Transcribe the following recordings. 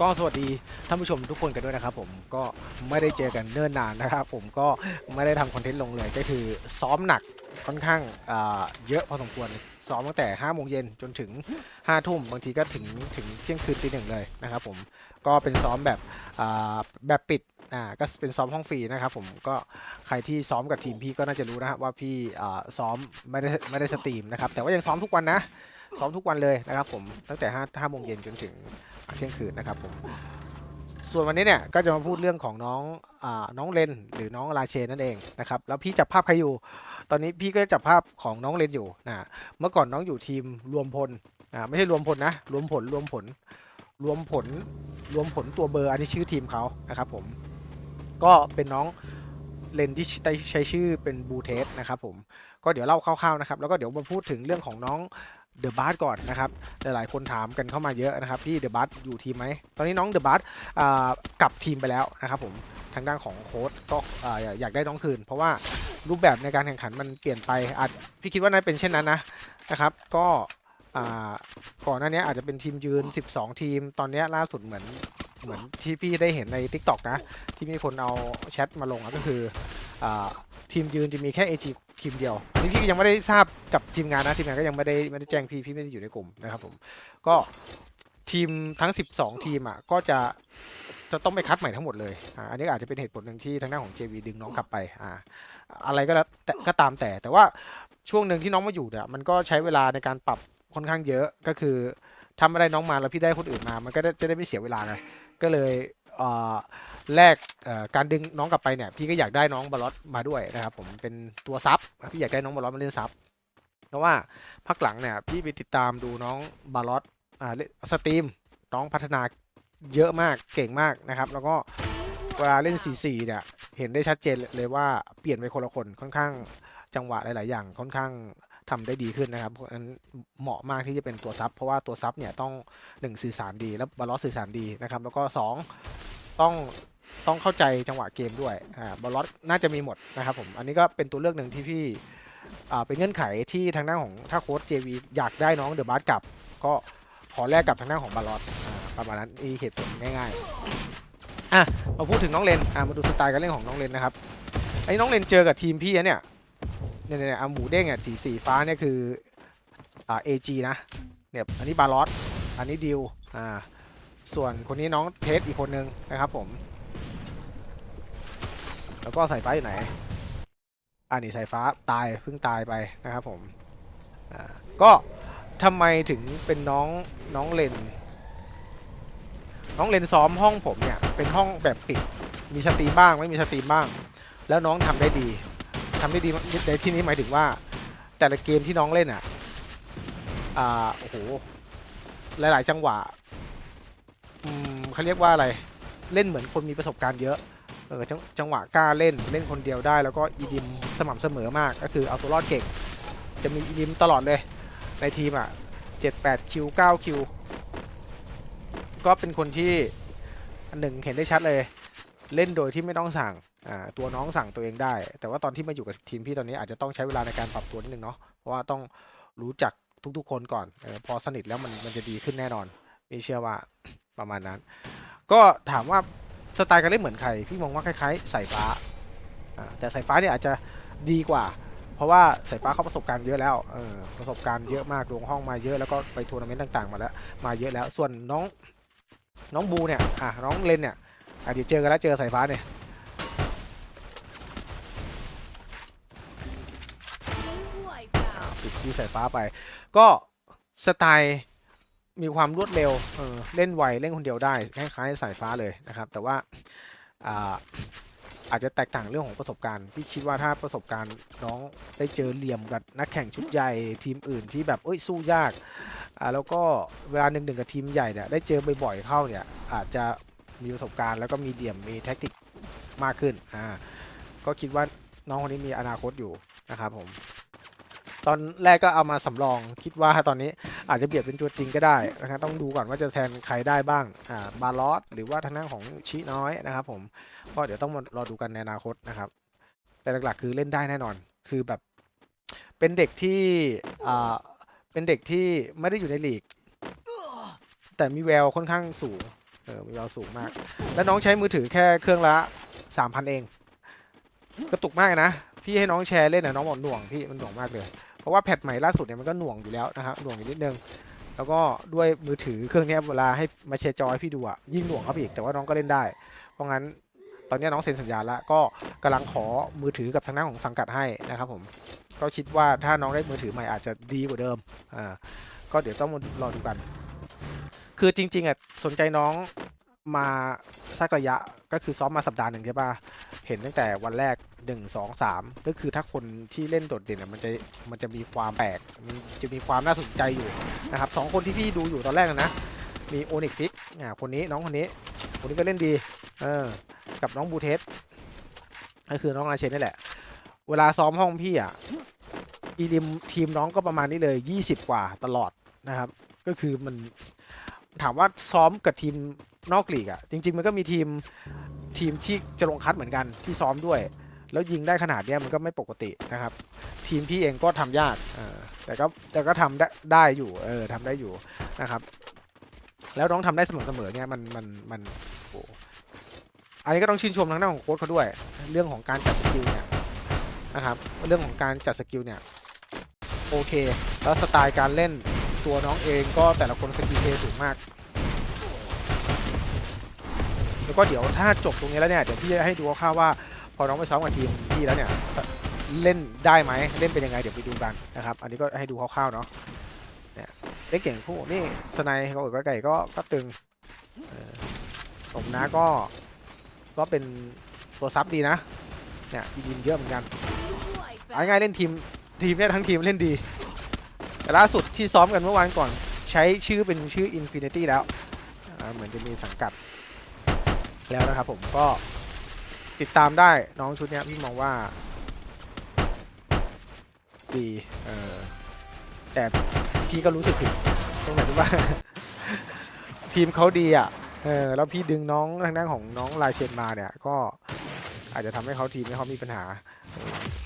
ก็สวัสดีท่านผู้ชมทุกคนกันด้วยนะครับผมก็ไม่ได้เจอกันเนิ่นนานนะครับผมก็ไม่ได้ทำคอนเทนต์ลงเลยก็คือซ้อมหนักค่อนข้างเยอะพอสมควรซ้อมตั้งแต่5โมงเย็นจนถึง5ทุ่มบางทีก็ถึงถึงเที่ยงคืนตีหนึ่งเลยนะครับผมก็เป็นซ้อมแบบแบบปิดอ่าก็เป็นซ้อมห้องฟรีนะครับผมก็ใครที่ซ้อมกับทีมพี่ก็น่าจะรู้นะครับว่าพี่อ่าซ้อมไม่ได้ไม่ได้สตรีมนะครับแต่ว่ายังซ้อมทุกวันนะซ้อมทุกวันเลยนะครับผมตั้งแต่5 5โมงเย็นจนถึง เที่ยงคืนนะครับผมส่วนวันนี้เนี่ยก็จะมาพูดเรื่องของน้องอาน้องเลนหรือน้องราเชนนั่นเองนะครับแล้วพี่จับภาพใครอยู่ ตอนนี้พี่ก็จับภาพของน้องเลนอยู่นะเมื่อก่อนน้องอยู่ทีมรวมพลอ่าไม่ใช่รวมพลนะ รวมผลรวมผล รวมผลรวมผลตัวเบอร์อันนี้ชื่อทีมเขานะครับผมก็เป็นน้องเลนที่ใช้ชื่อเป็นบูเทสนะครับผมก็เดี๋ยวเล่าคร่าวๆนะครับแล้วก็เดี๋ยวมาพูดถึงเรื่องของน้อง เดอะบาร์ก่อนนะครับ หลายๆ คนถามกันเข้ามาเยอะนะครับ พี่เดอะบาร์อยู่ทีมไหม ตอนนี้น้องเดอะบาร์กลับทีมไปแล้วนะครับผม ทางด้านของโค้ดก็อยากได้น้องคืน เพราะว่ารูปแบบในการแข่งขันมันเปลี่ยนไปอาจพี่คิดว่าน่าเป็นเช่นนั้นนะนะครับ ก็ก่อนหน้านี้อาจจะเป็นทีมยืน 12 ทีม ตอนนี้ล่าสุดเหมือน เหมือนที่พี่ได้เห็นใน Tik t o อกนะ ที่มีคนเอาแชทมาลงอะก็คืออาทีมยืนจะมีแค่ AG ทีมเดียวนี่พี่ก็ยังไม่ได้ทราบกับทีมงานนะทีมงานก็ยังไม่ได้ไม่ได้แจ้งพี่พี่ไม่ได้อยู่ในกลุ่มนะครับผมก็ทีมทั้ง 12 ทีมอะก็จะจะต้องไปคัดใหม่ทั้งหมดเลยอ่าอันนี้อาจจะเป็นเหตุผลหนึ่งที่ทางด้านของ JV ดึงน้องกลับไปอ่าอะไรก็แล้วแต่ก็ตามแต่แต่ว่าช่วงหนึ่งที่น้องมาอยู่เนี่ยมันก็ใช้เวลาในการปรับค่อนข้างเยอะก็คือทำอะไรน้องมาแล้วพี่ได้คนอื่นมา มันก็จะได้ไม่เสียเวลาไง ก็เลยแลกการดึงน้องกลับไปเนี่ยพี่ก็อยากได้น้องบอลลอสมาด้วยนะครับผมเป็นตัวซับพี่อยากได้น้องบอลลอสมาเล่นซับเพราะว่าพักหลังเนี่ยพี่ไปติดตามดูน้องบาลอสอ่าเล่นสตรีมน้องพัฒนาเยอะมากเก่งมากนะครับ แล้วก็เวลาเล่น 4-4 เนี่ยเห็นได้ชัดเจนเลยว่าเปลี่ยนไปคนละคนค่อนข้างจังหวะหลาย ๆ อย่างค่อนข้าง ทำได้ดีขึ้นนะครับเพราะฉะนั้นเหมาะมากที่จะเป็นตัวซับเพราะว่าตัวซับเนี่ยต้อง 1 สื่อสารดี แล้วบาลอสสื่อสารดีนะครับ แล้วก็ 2 ต้องต้องเข้าใจจังหวะเกมด้วยอ่าบาลอสน่าจะมีหมดนะครับผมอันนี้ก็เป็นตัวเลือกหนึ่งที่พี่อ่าเป็นเงื่อนไขที่ทางด้านของถ้าโค้ช JV อยากได้น้องเดอะบาสกลับ ก็ขอแลกกับทางด้านของบาลอสอ่าประมาณนั้นนี่เหตุผลง่ายๆอะมาพูดถึงน้องเลนอะมาดูสไตล์การเล่นของน้องเลนนะครับไอ้น้องเลนเจอกับทีมพี่เนี่ย เนี่ยเนี่ยเอาหมูเด้งอะสีสีฟ้าเนี่ยคืออ่าเอจีนะเนี่ยอันนี้บาลอสอันนี้ดิวอ่าส่วนคนนี้น้องเทสอีกคนนึงนะครับผม แล้วก็สายฟ้าอยู่ไหนอ่านี่สายฟ้าตายเพิ่งตายไปนะครับผมอ่าก็ทำไมถึงเป็นน้องน้องเลนน้องเลนซ้อมห้องผมเนี่ยเป็นห้องแบบปิดมีสตรีมบ้างไม่มีสตรีมบ้าง แล้วน้องทำได้ดี ทำได้ดีในที่นี้หมายถึงว่า แต่ละเกมที่น้องเล่นอะอ่าโอ้โหหลาย ๆ จังหวะอืมเขาเรียกว่าอะไรเล่นเหมือนคนมีประสบการณ์เยอะเออจจังหวะกล้าเล่นเล่นคนเดียวได้ แล้วก็อีดิมสม่ำเสมอมาก ก็คือเอาตัวรอดเก่ง จะมีอีดิมตลอดเลยในทีมอะเจ็ดแปดคิวเก้าคิวก็เป็นคนที่อันหนึ่งเห็นได้ชัดเลย เล่นโดยที่ไม่ต้องสั่ง ตัวน้องสั่งตัวเองได้ แต่ว่าตอนที่มาอยู่กับทีมพี่ตอนนี้อาจจะต้องใช้เวลาในการปรับตัวนิดนึงเนาะเพราะว่าต้องรู้จักทุกๆคนก่อนออพอสนิทแล้วมันมันจะดีขึ้นแน่นอนพี่เชื่อว่าประมาณนั้น ก็ถามว่าสไตล์การเล่นเหมือนใครพี่มองว่าคล้ายๆสายฟ้าแต่สายฟ้าเนี่ยอาจจะดีกว่า เพราะว่าสายฟ้าเขาประสบการณ์เยอะแล้วออประสบการณ์เยอะมากลงห้องมาเยอะแล้วก็ไปทัวร์นาเมนต์ต่างๆ มาแล้วมาเยอะแล้วส่วนน้องน้องบูเนี่ยอะน้องเลนเนี่ยอะเดี๋ยวเจอกันแล้วเจอสายฟ้าเนี่ย อ่า ปิดที่สายฟ้าไป ก็สไตล์มีความรวดเร็วเออเล่นไวเล่นคนเดียวได้คล้ายๆสายฟ้าเลยนะครับ แต่ว่าอาอาจจะแตกต่างเรื่องของประสบการณ์พี่คิดว่าถ้าประสบการณ์น้องได้เจอเหลี่ยมกับนักแข่งชุดใหญ่ทีมอื่นที่แบบเอ้ยสู้ยากอ่าแล้วก็เวลาหนึ่งหนึ่งกับทีมใหญ่เนี่ยได้เจอบ่อยๆเข้าเนี่ยอาจจะมีประสบการณ์แล้วก็มีเหลี่ยมมีแท็กติกมากขึ้นอ่าก็คิดว่าน้องคนนี้มีอนาคตอยู่นะครับผม ตอนแรกก็เอามาสำรองคิดว่าตอนนี้อาจจะเบียดเป็นตัวจริงก็ได้นะครับต้องดูก่อนว่าจะแทนใครได้บ้างอ่าบาลอสหรือว่าทางด้านของชิน้อยนะครับ ผมก็เดี๋ยวต้องมารอดูกันในอนาคตนะครับ แต่หลักๆคือเล่นได้แน่นอน คือแบบ เป็นเด็กที่อ่าเป็นเด็กที่ไม่ได้อยู่ในลีก แต่มีแววค่อนข้างสูงเออมีเบาสูงมาก แล้วน้องใช้มือถือแค่เครื่องละสามพันเอง กระตุกมากนะพี่ให้น้องแชร์เล่นนะน้องบอกหน่วงพี่มันหน่วงมากเลย เพราะว่าแพทใหม่ล่าสุดเนี่ยมันก็หน่วงอยู่แล้วนะครับหน่วงอยู่นิดนึง แล้วก็ด้วยมือถือเครื่องนี้เวลาให้มาแชร์จอให้พี่ดูอะยิ่งหน่วงเข้าไปอีกแต่ว่าน้องก็เล่นได้ เพราะงั้นตอนนี้น้องเซ็นสัญญาแล้วก็กำลังขอมือถือกับทางด้านของสังกัดให้นะครับผมก็คิดว่าถ้าน้องได้มือถือใหม่อาจจะดีกว่าเดิมอ่าก็เดี๋ยวต้องรอดูกัน คือจริงๆอะสนใจน้อง มาสักระยะก็คือซ้อมมาสัปดาห์หนึ่งใช่ป่ะเห็นตั้งแต่วันแรกหนึ่งสองสามก็คือถ้าคนที่เล่นโดดเด่นอะมันจะมันจะมีความแปลกมันจะมีความน่าสนใจอยู่นะครับสองคนที่พี่ดูอยู่ตอนแรกนะ มีโอนิกฟิกอ่าคนนี้น้องคนนี้ คนนี้ก็เล่นดีเออกับน้องบูเทสก็คือน้องอาเชนนี่แหละ เวลาซ้อมห้องพี่อะอีดิมทีมน้องก็ประมาณนี้เลยยี่สิบกว่าตลอดนะครับ ก็คือมันถามว่าซ้อมกับทีม นอกลีกอะจริง ๆ มันก็มีทีมทีมที่จะลงคัดเหมือนกันที่ซ้อมด้วย แล้วยิงได้ขนาดเนี้ยมันก็ไม่ปกตินะครับ ทีมพี่เองก็ทำยากแต่ก็แต่ก็ทำได้ได้อยู่เออทำได้อยู่นะครับ แล้วน้องทำได้เสมอเสมอๆเนี่ยมันมันมันโอ้อันนี้ก็ต้องชื่นชมทางด้านของโค้ชเขาด้วย เรื่องของการจัดสกิลเนี่ยนะครับเรื่องของการจัดสกิลเนี่ยโอเค แล้วสไตล์การเล่นตัวน้องเองก็แต่ละคนสกิลเพสูงมาก แล้วก็เดี๋ยวถ้าจบตรงนี้แล้วเนี่ยเดี๋ยวพี่จะให้ดูค่าวๆว่าพอน้องไปซ้อมกับทีมพี่แล้วเนี่ยเล่นได้ไหมเล่นเป็นยังไงเดี๋ยวไปดูกันนะครับ อันนี้ก็ให้ดูคร่าวๆเนาะเนี่ยเล่นเก่งคู่นี่สไนเขาบอกว่าไก่ก็ก็ตึงผมนะก็ก็เป็นตัวซับดีนะเนี่ยยิงเยอะเหมือนกันเอาง่ายๆเล่นทีมทีมเนี่ยทั้งทีมเล่นดี แต่ล่าสุดที่ซ้อมกันเมื่อวานก่อนใช้ชื่อเป็นชื่อ Infinity แล้วเหมือนจะมีสังกัด แล้วนะครับผมก็ติดตามได้น้องชุดเนี้ยพี่มองว่า ดีเออแต่พี่ก็รู้สึกผิดตรงไหนที่ว่า ทีมเขาดีอะเออแล้วพี่ดึงน้องทางด้านของน้องลายเชนมาเนี่ย ก็อาจจะทำให้เขาทีมให้เขามีปัญหา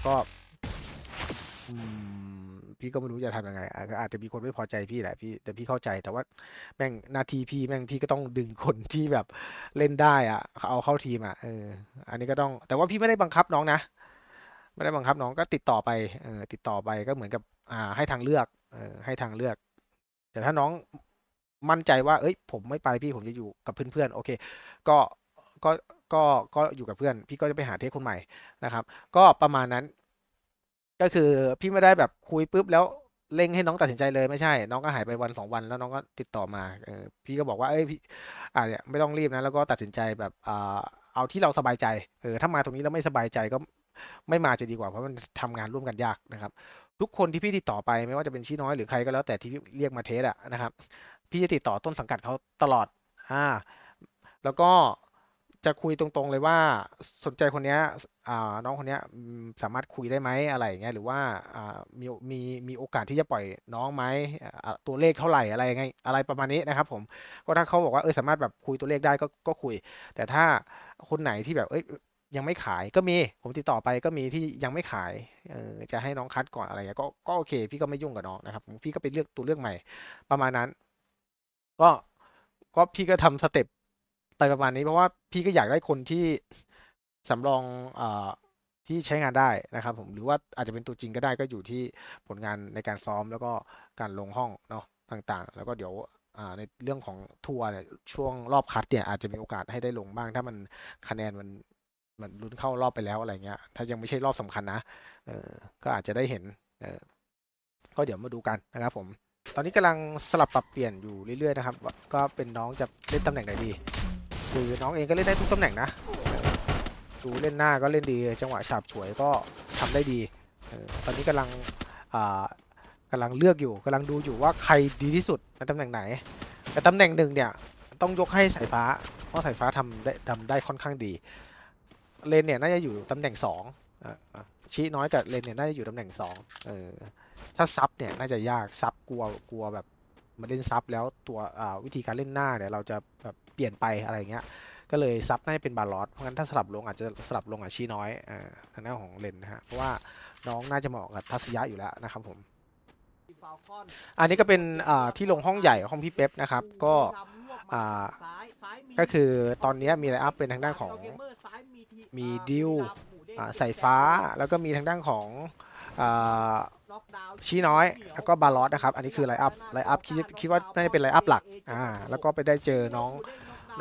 ก็อืม พี่ก็ไม่รู้จะทำยังไงอะก็อาจจะมีคนไม่พอใจพี่แหละพี่แต่พี่เข้าใจแต่ว่าแม่งหนาทีพี่แม่งพี่ก็ต้องดึงคนที่แบบเล่นได้อะเอาเข้าทีมอะเอออันนี้ก็ต้อง แต่ว่าพี่ไม่ได้บังคับน้องนะไม่ได้บังคับน้องก็ติดต่อไปเออติดต่อไปก็เหมือนกับอ่าให้ทางเลือกเออให้ทางเลือก แต่ถ้าน้องมั่นใจว่า เอ้ย ผมไม่ไปพี่ผมจะอยู่กับเพื่อนๆโอเค ก็ก็ก็ก็อยู่กับเพื่อน พี่ก็จะไปหาเทสคนใหม่นะครับ ก็ประมาณนั้น ก็คือพี่ไม่ได้แบบคุยปุ๊บแล้วเร่งให้น้องตัดสินใจเลยไม่ใช่ น้องก็หายไปวันสองวันแล้วน้องก็ติดต่อมาเออพี่ก็บอกว่าเอ้ยพี่อ่าเนี่ยไม่ต้องรีบนะแล้วก็ตัดสินใจแบบอ่าเอาที่เราสบายใจเออถ้ามาตรงนี้แล้วไม่สบายใจก็ไม่มาจะดีกว่าเพราะมันทำงานร่วมกันยากนะครับ ทุกคนที่พี่ติดต่อไปไม่ว่าจะเป็นชี้น้อยหรือใครก็แล้วแต่ที่เรียกมาเทสอะนะครับ พี่จะติดต่อต้นสังกัดเขาตลอดอ่าแล้วก็ จะคุยตรงๆเลยว่าสนใจคนเนี้ยอ่าน้องคนเนี้ยอืมสามารถคุยได้ไหมอะไรอย่างเงี้ยหรือว่าอ่ามีมีมีโอกาสที่จะปล่อยน้องไหมอ่าตัวเลขเท่าไหร่อะไรยังไงอะไรประมาณนี้นะครับผมก็ถ้าเขาบอกว่าเออสามารถแบบคุยตัวเลขได้ก็ก็คุย แต่ถ้าคนไหนที่แบบเอ้ยยังไม่ขายก็มีผมติดต่อไปก็มีที่ยังไม่ขายเออจะให้น้องคัดก่อนอะไรเงี้ยก็ก็โอเค พี่ก็ไม่ยุ่งกับน้องนะครับผมพี่ก็ไปเลือกตัวเลือกใหม่ ประมาณนั้น ก็ก็พี่ก็ทำสเต็ป ไปประมาณนี้เพราะว่าพี่ก็อยากได้คนที่สำรองอที่ใช้งานได้นะครับ ผมหรือว่าอาจจะเป็นตัวจริงก็ได้ก็อยู่ที่ผลงานในการซ้อมแล้วก็การลงห้องเนาะต่างๆ แล้วก็เดี๋ยวในเรื่องของทัวร์เนี่ยช่วงรอบคัดเนี่ยอาจจะมีโอกาสให้ได้ลงบ้าง ถ้ามันคะแนนมันมันลุ้นเข้ารอบไปแล้วอะไรเงี้ย ถ้ายังไม่ใช่รอบสำคัญนะเออก็อาจจะได้เห็นเออก็เดี๋ยวมาดูกันนะครับผม ตอนนี้กำลังสลับปรับเปลี่ยนอยู่เรื่อยๆนะครับ ก็เป็นน้องจะเล่นตำแหน่งไหนดี คือน้องเองก็เล่นได้ทุกตำแหน่งนะ ดูเล่นหน้าก็เล่นดี จังหวะฉาบฉวยก็ทำได้ดี ตอนนี้กำลังอ่ากำลังเลือกอยู่กำลังดูอยู่ว่าใครดีที่สุดในตำแหน่งไหน แต่ตำแหน่งหนึ่งเนี่ยต้องยกให้สายฟ้า เพราะสายฟ้าทำได้ทำได้ค่อนข้างดี เลนเนี่ยน่าจะอยู่ตำแหน่งสองชี้น้อยกับเลนเนี่ยน่าจะอยู่ตำแหน่งสองเออถ้าซับเนี่ยน่าจะยากซับกลัวกลัวแบบมาเล่นซับแล้วตัววิธีการเล่นหน้าเนี่ยเราจะแบบ ปลี่ยนไปอะไรเงี้ยก็เลยซับน่าจะเป็นบาลอสเพราะงั้นถ้าสลับลงอาจจะสลับลงอะชี้น้อยอ่าทางหน้านของเลนนะฮะเพราะว่าน้องน่าจะเหมาะกับทัศยะอยู่แล้วนะครับผมอันนี้ก็เป็นอ่าที่ลงห้องใหญ่ห้องพี่เป๊ปนะครับก็อ่าก็คือตอนนี้มีไลน์อัพเป็นทางด้านของมีดิวบุรีรัมย์หมูเด้งอ่าสายฟ้าแล้วก็มีทางด้านของอชี้น้อยแล้วก็บาลอสนะครับ อันนี้คือไลน์อัพไลน์อัพคิดคิดว่าน่าจะเป็นไลน์อัพหลักอ่าแล้วก็ไปได้เจอน้อง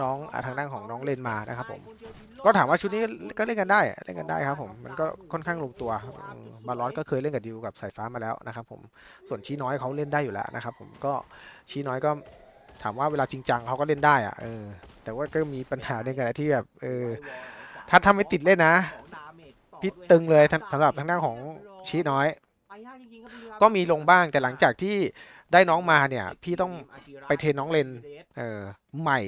น้องอาทางด้านของน้องเลนมานะครับผมก็ถามว่าชุดนี้ก็เล่นกันได้เล่นกันได้ครับผมมันก็ค่อนข้างลงตัวมบาลอสก็เคยเล่นกับดิวกับสายฟ้ามาแล้วนะครับผมส่วนชี้น้อยเขาเล่นได้อยู่แล้วนะครับผมก็ชี้น้อยก็ถามว่าเวลาจริงจังเขาก็เล่นได้อะเออแต่ว่าก็มีปัญหาในการที่แบบเออถ้าทำไม่ติดเล่นนะพี่ตึงเลยสำหรับทางด้านของชี้น้อย ก็มีลงบ้างแต่หลังจากที่ได้น้องมาเนี่ย พี่ต้องไปเทรนน้องเลนเออใหม่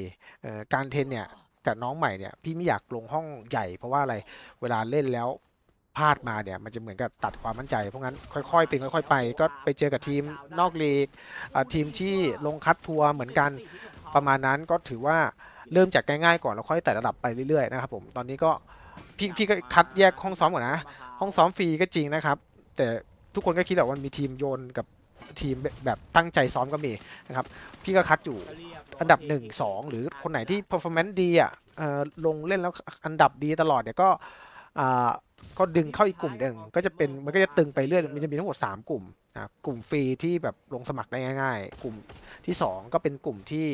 เออการเทรนเนี่ยกับน้องใหม่เนี่ย พี่ไม่อยากลงห้องใหญ่เพราะว่าอะไรเวลาเล่นแล้วพลาดมาเนี่ยมันจะเหมือนกับตัดความมั่นใจ เพราะงั้นค่อยๆเป็นค่อย ๆ ไป ก็ไปเจอกับทีมนอกลีกอ่าทีมที่ลงคัดทัวร์เหมือนกันประมาณนั้นก็ถือว่าเริ่มจากง่ายๆก่อนแล้วค่อยไต่ระดับไปเรื่อยๆนะครับผมตอนนี้ก็พี่พี่ก็คัดแยกห้องซ้อมก่อนนะ ห้องซ้อมฟรีก็จริงนะครับ แต่ ทุกคนก็คิดแหละว่ามีทีมโยนกับทีมแบบตั้งใจซ้อมก็มีนะครับ พี่ก็คัดอยู่อันดับ 1 2 หรือคนไหนที่ performance ดีอะเอ่อลงเล่นแล้วอันดับดีตลอดเนี่ยก็อ่าก็ดึงเข้าอีกกลุ่มหนึ่งก็จะเป็นมันก็จะตึงไปเรื่อยมันจะมีทั้งหมด 3 กลุ่ม นะกลุ่มฟรีที่แบบลงสมัครได้ง่าย ๆ กลุ่มที่ 2 ก็เป็นกลุ่มที่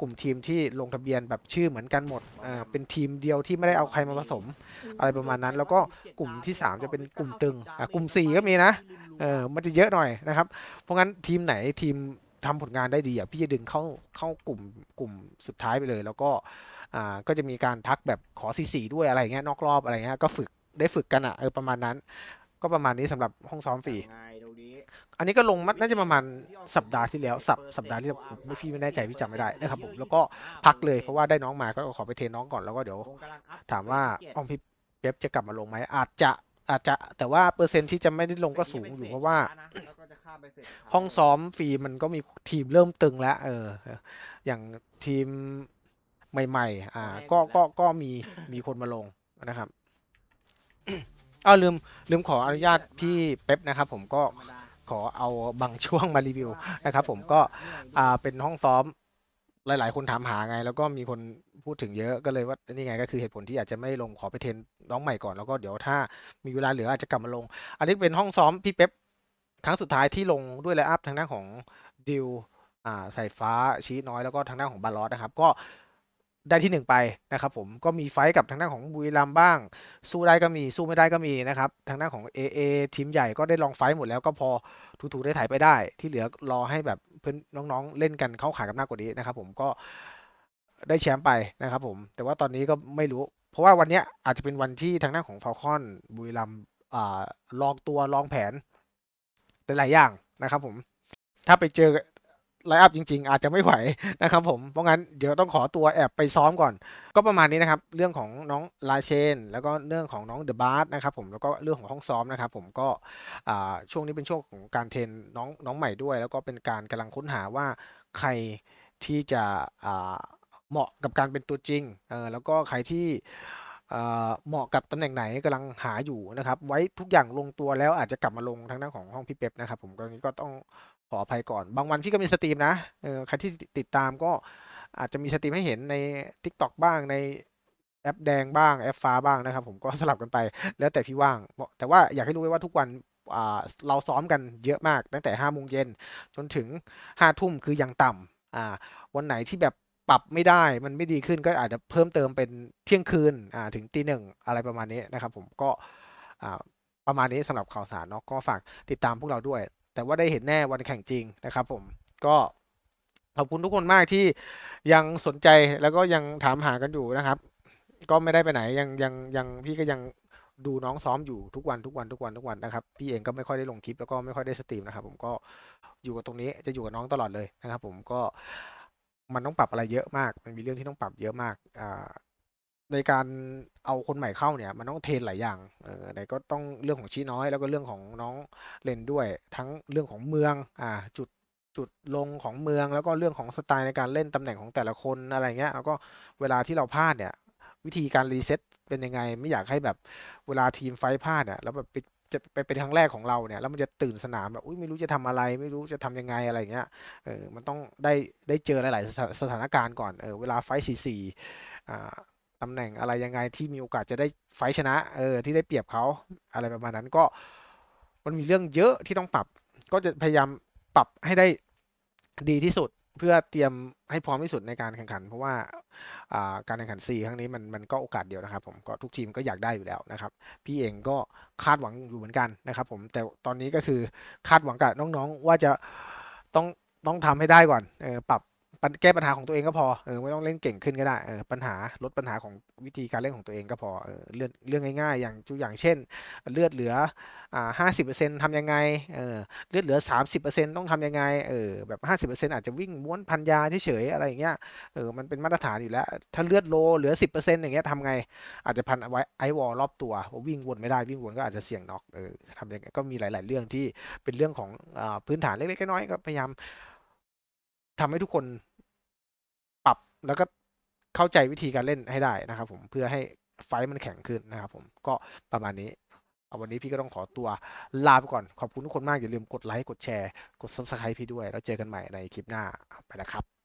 กลุ่มทีมที่ลงทะเบียนแบบชื่อเหมือนกันหมดอ่าเป็นทีมเดียวที่ไม่ได้เอาใครมาผสม อะไรประมาณนั้น แล้วก็กลุ่มที่ 3 จะเป็นกลุ่มตึงอะกลุ่ม 4 ก็มีนะเออมันจะเยอะหน่อยนะครับ เพราะงั้นทีมไหนทีมทำผลงานได้ดีอะพี่จะดึงเข้าเข้ากลุ่มกลุ่มสุดท้ายไปเลย แล้วก็อ่าก็จะมีการทักแบบขอสีสีด้วยอะไรเงี้ยนอกรอบอะไรเงี้ยก็ฝึกได้ฝึกกันอะเออประมาณนั้น ก็ประมาณนี้สำหรับห้องซ้อมฟรี อันนี้ก็ลงมาน่าจะประมาณสัปดาห์ที่แล้วสัปสัปดาห์ที่แล้วผมไม่พี่ไม่แน่ใจพี่จำไม่ได้นะครับผมแล้วก็พักเลยเพราะว่าได้น้องมาก็ขอไปเทน้องก่อนแล้วก็เดี๋ยว ถามว่าออมพี่เป๊ปจะกลับมาลงไหมอาจจะอาจจะแต่ว่าเปอร์เซ็นที่จะไม่ได้ลงก็สูงอยู่เพราะว่า ห้องซ้อมฟรีมันก็มีทีมเริ่มตึงแล้ว เออ อย่างทีมใหม่ ๆ อ่า ก็ก็ก็มีมีคนมาลงนะครับ อ้าวลืมลืมขออนุญาตพี่เป๊ปนะครับ ผมก็ขอเอาบางช่วงมารีวิวนะครับ ผมก็อ่าเป็นห้องซ้อมหลาย ๆ คนถามหาไง แล้วก็มีคนพูดถึงเยอะก็เลยว่านี่ไงก็คือเหตุผลที่อาจจะไม่ลงขอไปเทรนน้องใหม่ก่อนแล้วก็เดี๋ยวถ้ามีเวลาเหลืออาจจะกลับมาลง อันนี้เป็นห้องซ้อมพี่เป๊ปครั้งสุดท้ายที่ลงด้วยไลน์อัพทางด้านของดิวอ่าสายฟ้าชี้น้อยแล้วก็ทางด้านของบาลอสนะครับ ก็ ได้ที่หนึ่งไปนะครับผมก็มีไฟท์กับทางด้านของบุรีรัมบ้าง สู้ได้ก็มีสู้ไม่ได้ก็มีนะครับทางด้านของ AA ทีมใหญ่ก็ได้ลองไฟท์หมดแล้วก็พอถูๆได้ถ่ายไปได้ ที่เหลือรอให้แบบเพื่อนน้องๆ เล่นกันเข้าขากันมากกว่านี้นะครับผมก็ได้แชมป์ไปนะครับผมแต่ว่าตอนนี้ก็ไม่รู้ เพราะว่าวันนี้อาจจะเป็นวันที่ทางด้านของฟ a ลคอนบุรีรัมลองตัวลองแผนหลายๆอย่างนะครับผมถ้าไปเจอ ไลฟ์อัพจริง ๆ อาจจะไม่ไหวนะครับผมเพราะงั้นเดี๋ยวต้องขอตัวแอบไปซ้อมก่อน ก็ประมาณนี้นะครับ เรื่องของน้องลาเชน แล้วก็เรื่องของน้องเดอะบาร์นะครับผมแล้วก็เรื่องของห้องซ้อมนะครับผมก็ช่วงนี้เป็นช่วงของการเทรนน้องน้องใหม่ด้วย แล้วก็เป็นการกำลังค้นหาว่าใครที่จะเหมาะกับการเป็นตัวจริงเออแล้วก็ใครที่เหมาะกับตำแหน่งไหนกำลังหาอยู่นะครับ ไว้ทุกอย่างลงตัวแล้วอาจจะกลับมาลงทางด้านของห้องพี่เป๊ปนะครับผมก็นี้ก็ต้อง ขออภัยก่อน บางวันพี่ก็มีสตรีมนะเออใครที่ติดตามก็อาจจะมีสตรีมให้เห็นใน TikTok บ้างในแอปแดงบ้างแอปฟ้าบ้างนะครับ ผมก็สลับกันไปแล้วแต่พี่ว่าง แต่ว่าอยากให้รู้ไว้ว่าทุกวันเราซ้อมกันเยอะมาก ตั้งแต่ห้าโมงเย็นจนถึงห้าทุ่มคืออย่างต่ำวันไหนที่แบบปรับไม่ได้มันไม่ดีขึ้นก็อาจจะเพิ่มเติมเป็นเที่ยงคืนถึงตีหนึ่งอะไรประมาณนี้นะครับ ผมก็ประมาณนี้สำหรับข่าวสารเนาะก็ฝากติดตามพวกเราด้วย แต่ว่าได้เห็นแน่วันแข่งจริงนะครับผมก็ขอบคุณทุกคนมากที่ยังสนใจแล้วก็ยังถามหากันอยู่นะครับ ก็ไม่ได้ไปไหนยังยังยังพี่ก็ยังดูน้องซ้อมอยู่ทุกวันทุกวันทุกวันทุกวันนะครับพี่เองก็ไม่ค่อยได้ลงคลิปแล้วก็ไม่ค่อยได้สตรีมนะครับ ผมก็อยู่กับตรงนี้จะอยู่กับน้องตลอดเลยนะครับ ผมก็มันต้องปรับอะไรเยอะมาก มันมีเรื่องที่ต้องปรับเยอะมากอ่า ในการเอาคนใหม่เข้าเนี่ย มันต้องเทรนหลายอย่างเออไหนก็ต้องเรื่องของชี้น้อย แล้วก็เรื่องของน้องเล่นด้วย ทั้งเรื่องของเมืองอ่าจุดจุดลงของเมือง แล้วก็เรื่องของสไตล์ในการเล่นตำแหน่งของแต่ละคนอะไรเงี้ยแล้วก็เวลาที่เราพลาดเนี่ย วิธีการรีเซ็ตเป็นยังไง ไม่อยากให้แบบเวลาทีมไฟท์พลาดอะแล้วแบบไปจะไปเป็นครั้งแรกของเราเนี่ยแล้วมันจะตื่นสนามแบบอุ้ยไม่รู้จะทำอะไร ไม่รู้จะทำยังไงอะไรเงี้ยเออมันต้องได้ได้เจอหลาย ๆ สถานการณ์ก่อนเออเวลาไฟท์สี่สี่อ่า ตำแหน่งอะไรยังไงที่มีโอกาสจะได้ไฟชนะ เออ ที่ได้เปรียบเขาอะไรประมาณนั้นก็ มันมีเรื่องเยอะที่ต้องปรับ ก็จะพยายามปรับให้ได้ดีที่สุดเพื่อเตรียมให้พร้อมที่สุดในการแข่งขัน เพราะว่าการแข่งขัน 4 ครั้งนี้มันมันก็โอกาสเดียวนะครับ ผมก็ทุกทีมก็อยากได้อยู่แล้วนะครับ พี่เองก็คาดหวังอยู่เหมือนกันนะครับ ผมแต่ตอนนี้ก็คือคาดหวังกับน้องๆว่าจะต้องต้องทำให้ได้ก่อนออปรับ แก้ปัญหาของตัวเองก็พอเออไม่ต้องเล่นเก่งขึ้นก็ได้เออปัญหาลดปัญหาของวิธีการเล่นของตัวเองก็พอเออเรื่องเรื่องง่ายๆ อย่างตัวอย่างเช่น เลือดเหลืออ่าห้าสิบเปอร์เซ็นต์ทำยังไงเออเลือดเหลือสามสิบเปอร์เซ็นต์ต้องทำยังไงเออแบบห้าสิบเปอร์เซ็นต์อาจจะวิ่งม้วนพันยาเฉยๆอะไรอย่างเงี้ยเออมันเป็นมาตรฐานอยู่แล้ว ถ้าเลือดโลเหลือสิบเปอร์เซ็นต์อย่างเงี้ยทำไง อาจจะพันไว้ไอวอลรอบตัววิ่งวนไม่ได้วิ่งวนก็อาจจะเสี่ยงน็อกเออทำยังไงก็มีหลาย ๆ เรื่องที่เป็นเรื่องของอาพื้นฐานเล็กๆน้อยๆก็พยายามทำให้ทุกคน แล้วก็เข้าใจวิธีการเล่นให้ได้นะครับ ผมเพื่อให้ไฟมันแข็งขึ้นนะครับ ผมก็ประมาณนี้เอาวันนี้พี่ก็ต้องขอตัวลาไปก่อน ขอบคุณทุกคนมากอย่าลืมกดไลค์กดแชร์ กด subscribe พี่ด้วย แล้วเจอกันใหม่ในคลิปหน้าไปแล้วครับ